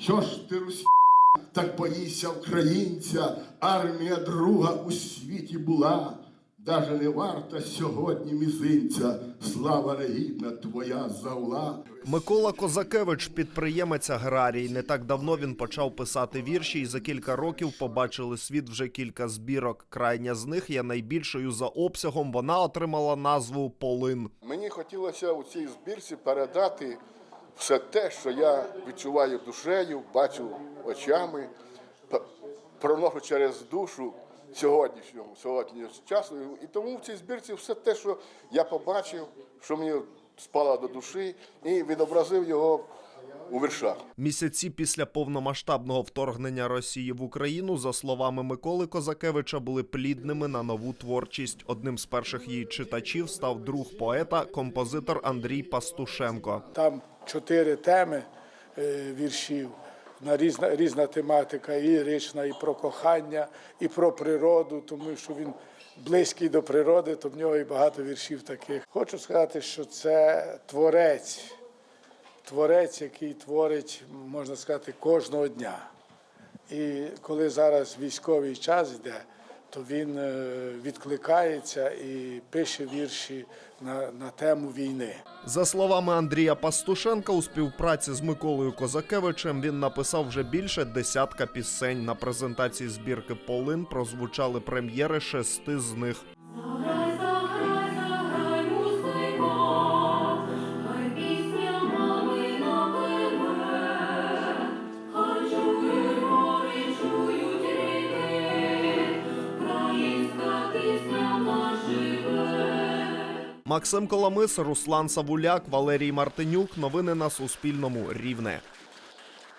Що ж ти, Русь, так боїшся українця, армія друга у світі була, даже не варта сьогодні мізинця, слава регідна твоя завла. Микола Козакевич, підприємець аграрій. Не так давно він почав писати вірші, і за кілька років побачили світ вже кілька збірок. Крайня з них є найбільшою за обсягом. Вона отримала назву Полин. Мені хотілося у цій збірці передати все те, що я відчуваю душею, бачу очами, проношу через душу сьогоднішнього, сьогоднішнього часу. І тому в цій збірці все те, що я побачив, що мені спало до душі, і відобразив його у віршах. Місяці після повномасштабного вторгнення Росії в Україну, за словами Миколи Козакевича, були плідними на нову творчість. Одним з перших її читачів став друг поета, композитор Андрій Пастушенко. Там чотири теми е, віршів. На різна, різна тематика, і лірична, і про кохання, і про природу, тому що він близький до природи, то в нього і багато віршів таких. Хочу сказати, що це творець, творець, який творить, можна сказати, кожного дня. І коли зараз військовий час йде, то він е, відкликається і пише вірші на, на тему війни. За словами Андрія Пастушенка, у співпраці з Миколою Козакевичем він написав вже більше десятка пісень. На презентації збірки Полин прозвучали прем'єри шести з них. Максим Коломис, Руслан Савуляк, Валерій Мартинюк. Новини на Суспільному. Рівне.